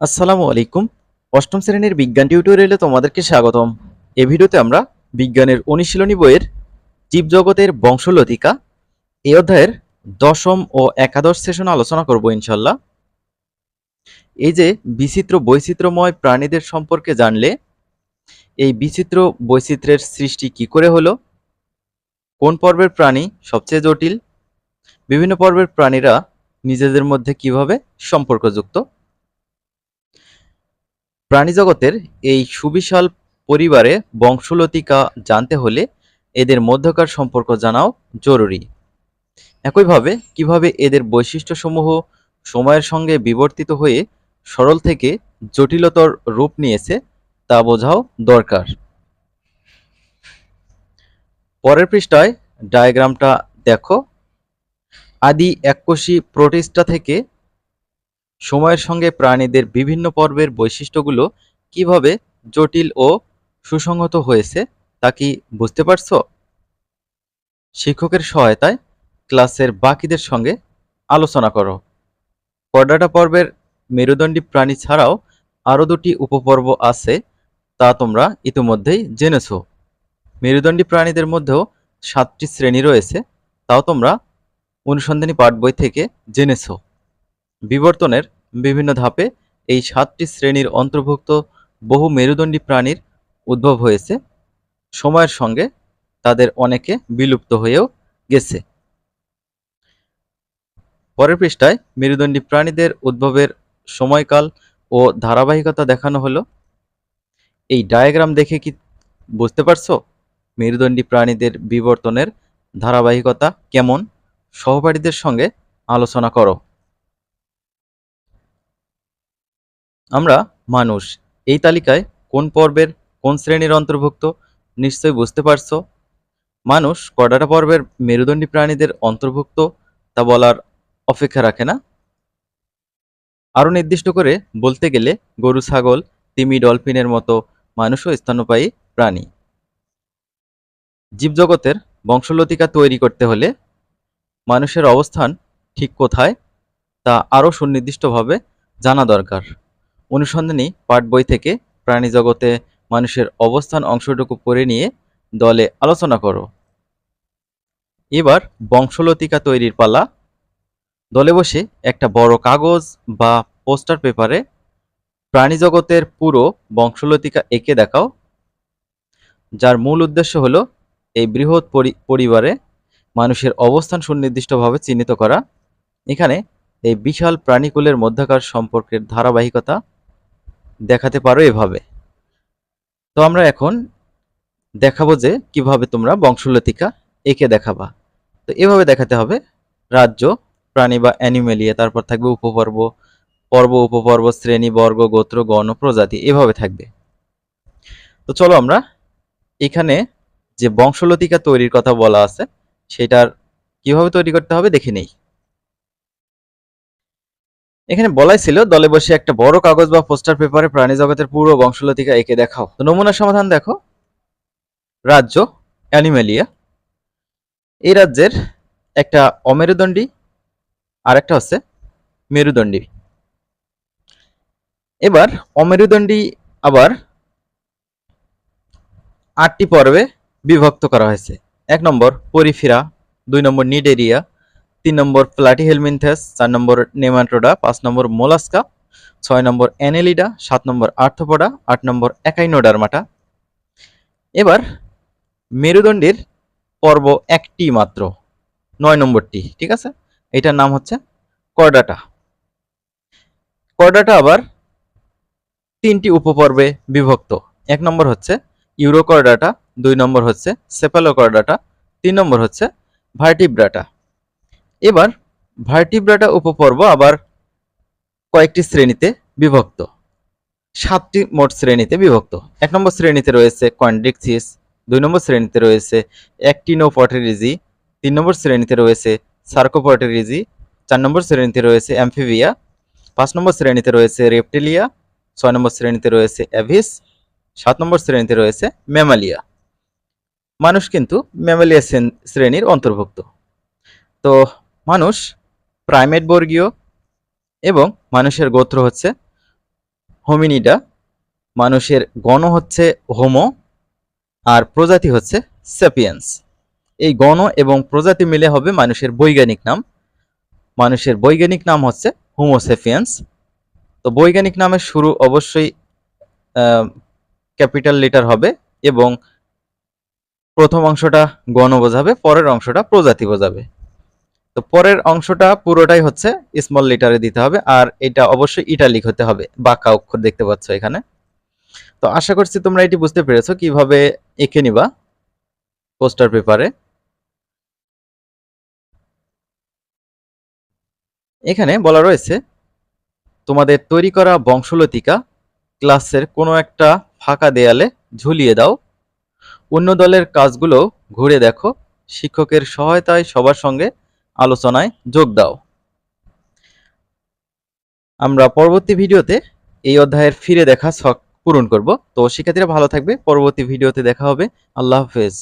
আসসালামু আলাইকুম। অষ্টম শ্রেণির বিজ্ঞান টিউটোরিয়ালে তোমাদেরকে স্বাগতম। এই ভিডিওতে আমরা বিজ্ঞানের অনুশীলনী বইয়ের জীবজগতের বংশলতিকা এই অধ্যায়ের দশম ও একাদশ সেশন আলোচনা করব ইনশাল্লাহ এই যে বিচিত্র বৈচিত্র্যময় প্রাণীদের সম্পর্কে জানলে, এই বিচিত্র বৈচিত্র্যের সৃষ্টি কি করে হলো? কোন পর্বের প্রাণী সবচেয়ে জটিল? বিভিন্ন পর্বের প্রাণীরা নিজেদের মধ্যে কীভাবে সম্পর্কযুক্ত? প্রাণীজগতের এই সুবিশাল পরিবারে বংশলতিকা জানতে হলে এদের মধ্যকার সম্পর্ক জানাও জরুরি। একইভাবে কীভাবে এদের বৈশিষ্ট্যসমূহ সময়ের সঙ্গে বিবর্তিত হয়ে সরল থেকে জটিলতর রূপ নিয়েছে তা বোঝাও দরকার। পরের পৃষ্ঠায় ডায়াগ্রামটা দেখো। আদি এককোষী প্রোটিস্টা থেকে সময়ের সঙ্গে প্রাণীদের বিভিন্ন পর্বের বৈশিষ্ট্যগুলো কীভাবে জটিল ও সুসংহত হয়েছে তা কি বুঝতে পারছ? শিক্ষকের সহায়তায় ক্লাসের বাকিদের সঙ্গে আলোচনা করো। কর্ডাটা পর্বের মেরুদণ্ডী প্রাণী ছাড়াও আরও দুটি উপপর্ব আছে তা তোমরা ইতিমধ্যেই জেনেছো। মেরুদণ্ডী প্রাণীদের মধ্যেও সাতটি শ্রেণি রয়েছে, তাও তোমরা অনুসন্ধানী পাঠ বই থেকে জেনেছো। বিবর্তনের বিভিন্ন ধাপে এই সাতটি শ্রেণির অন্তর্ভুক্ত বহু মেরুদণ্ডী প্রাণীর উদ্ভব হয়েছে। সময়ের সঙ্গে তাদের অনেকে বিলুপ্ত হয়েও গেছে। পরের পৃষ্ঠায় মেরুদণ্ডী প্রাণীদের উদ্ভবের সময়কাল ও ধারাবাহিকতা দেখানো হলো। এই ডায়াগ্রাম দেখে কি বুঝতে পারছ? মেরুদণ্ডী প্রাণীদের বিবর্তনের ধারাবাহিকতা কেমন? সহপাঠীদের সঙ্গে আলোচনা করো। আমরা মানুষ। এই তালিকায় কোন পর্বের কোন শ্রেণির অন্তর্ভুক্ত নিশ্চয়ই বুঝতে পারছ? মানুষ কডাটা পর্বের মেরুদণ্ডী প্রাণীদের অন্তর্ভুক্ত তা বলার অপেক্ষা রাখে না? আরও নির্দিষ্ট করে বলতে গেলে গরু, ছাগল, তিমি, ডলফিনের মতো মানুষও স্তন্যপায়ী প্রাণী। জীবজগতের বংশলতিকা তৈরি করতে হলে মানুষের অবস্থান ঠিক কোথায় তা আরও সুনির্দিষ্টভাবে জানা দরকার। অনুসন্ধানী পাঠ বই থেকে প্রাণী জগতে মানুষের অবস্থান অংশটুকু পড়ে নিয়ে দলে আলোচনা করো। এবার বংশলতিকা তৈরির পালা। দলে বসে একটা বড় কাগজ বা পোস্টার পেপারে প্রাণী জগতের পুরো বংশলতিকা এঁকে দেখাও, যার মূল উদ্দেশ্য হলো এই বৃহৎ পরিবারে মানুষের অবস্থান সুনির্দিষ্টভাবে চিহ্নিত করা। এখানে এই বিশাল প্রাণীকুলের মধ্যাকার সম্পর্কের ধারাবাহিকতা দেখাতে পারো এভাবে। তো আমরা এখন দেখাবো যে কীভাবে তোমরা বংশলতিকা একে দেখাবা। তো এভাবে দেখাতে হবে, রাজ্য, প্রাণী বা অ্যানিমেলিয়া, তারপর থাকবে উপপর্ব, পর্ব, উপপর্ব, শ্রেণি, বর্গ, গোত্র, গণ, প্রজাতি, এভাবে থাকবে। তো চলো আমরা এখানে যে বংশলতিকা তৈরির কথা বলা আছে, সেটার কীভাবে তৈরি করতে হবে দেখে নেই। এখানে বলাই ছিল, দলে বসে একটা বড় কাগজ বা পোস্টার পেপারে প্রাণী জগতের পুরো বংশলতিকা এঁকে দেখাও। তো নমুনা সমাধান দেখো। রাজ্য, অ্যানিমেলিয়া। এই রাজ্যের একটা অমেরুদণ্ডী আর একটা হচ্ছে মেরুদণ্ডী। এবার অমেরুদণ্ডী আবার আটটি পর্বে বিভক্ত করা হয়েছে। এক নম্বর, পরিফিরা, দুই নম্বর, নিডেরিয়া তিন নম্বর প্লাটিহেলমিনথেস চার নম্বর নেমাটোডা, পাঁচ নম্বর মোলাস্কা, ছয় নম্বর অ্যানেলিডা, সাত নম্বর আর্থপোডা আট নম্বর একাইনোডারমাটা এবার মেরুদণ্ডের পর্ব একটি মাত্র, নয় নম্বরটি, ঠিক আছে? এটার নাম হচ্ছে কর্ডাটা। কর্ডাটা আবার তিনটি উপপর্বে বিভক্ত, এক নম্বর হচ্ছে ইউরোকর্ডাটা, দুই নম্বর হচ্ছে সেপালোকর্ডাটা, তিন নম্বর হচ্ছে ভার্টিব্রাটা। এবার ভার্টিব্রাটা উপপর্ব আবার কয়েকটি শ্রেণীতে বিভক্ত। সাতটি মোট শ্রেণীতে বিভক্ত। এক নম্বর শ্রেণীতে রয়েছে কন্ড্রিক্সিস দুই নম্বর শ্রেণীতে রয়েছে অ্যাক্টিনোপটেরিজি তিন নম্বর শ্রেণীতে রয়েছে সার্কোপটেরিজি চার নম্বর শ্রেণীতে রয়েছে অ্যামফিভিয়া পাঁচ নম্বর শ্রেণীতে রয়েছে রেপটেলিয়া ছয় নম্বর শ্রেণীতে রয়েছে অ্যাভিস সাত নম্বর শ্রেণীতে রয়েছে ম্যামালিয়া মানুষ কিন্তু ম্যামালিয়া শ্রেণির অন্তর্ভুক্ত। তো মানুষ প্রাইমেট বর্গীয় এবং মানুষের গোত্র হচ্ছে হোমিনিডা মানুষের গণ হচ্ছে হোমো আর প্রজাতি হচ্ছে স্যাপিয়েন্স এই গণ এবং প্রজাতি মিলে হবে মানুষের বৈজ্ঞানিক নাম। মানুষের বৈজ্ঞানিক নাম হচ্ছে হোমোসেফিয়েন্স তো বৈজ্ঞানিক নামের শুরু অবশ্যই ক্যাপিটাল লেটার হবে এবং প্রথম অংশটা গণ বোঝাবে, পরের অংশটা প্রজাতি বোঝাবে। তো পরের অংশটা পুরোটাই হচ্ছে স্মল লেটারে দিতে হবে, আর এটা অবশ্যই ইটালিক হতে হবে, বাঁকা অক্ষর দেখতে পাচ্ছ এখানে। তো আশা করছি তোমরা এটি বুঝতে পেরেছ, কীভাবে এঁকে নিবা পোস্টার পেপারে এখানে বলা রয়েছে, তোমাদের তৈরি করা বংশলতিকা ক্লাসের কোনো একটা ফাঁকা দেয়ালে ঝুলিয়ে দাও। অন্য দলের কাজগুলো ঘুরে দেখো, শিক্ষকের সহায়তায় সবার সঙ্গে আলোচনায় যোগ দাও। আমরা পরবর্তী ভিডিওতে এই অধ্যায়ের ফিরে দেখা শখ পূরণ করব। তো শিক্ষার্থীরা ভালো থাকবে। পরবর্তী ভিডিওতে দেখা হবে। আল্লাহ হাফেজ।